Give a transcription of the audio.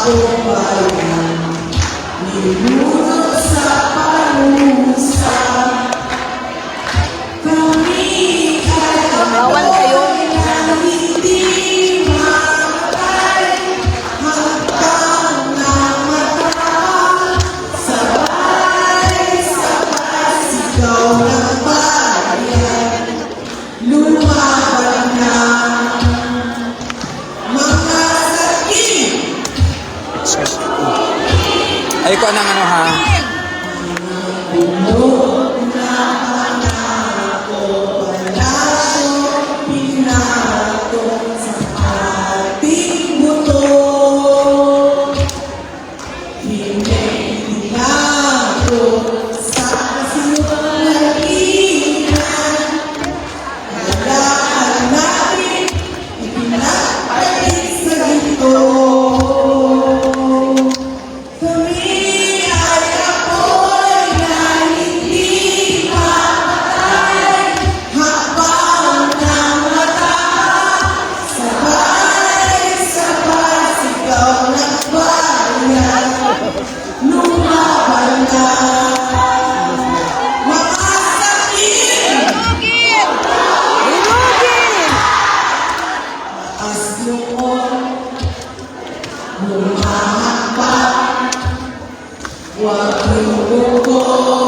ako ay nilunod sa panunan. Ay ko anang ano ha. Lakas noon Bumaba Huwag yung bukod